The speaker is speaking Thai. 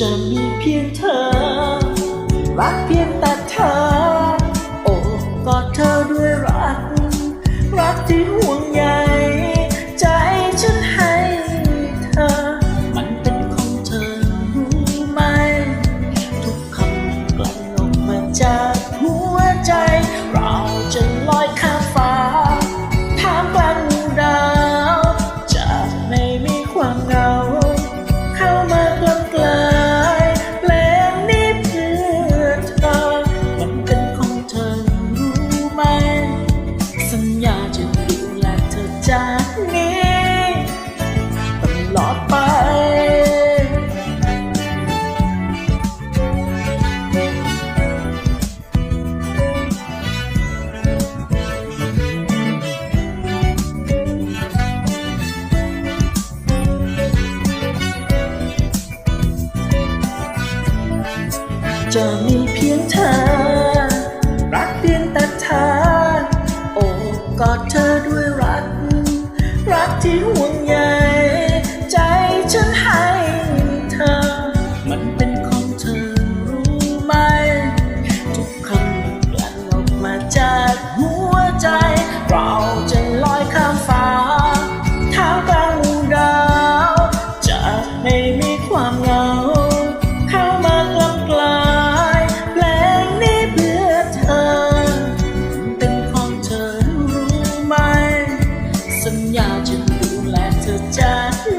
จะมีเพียงเธอ รักเพียง 想你，偏袒。that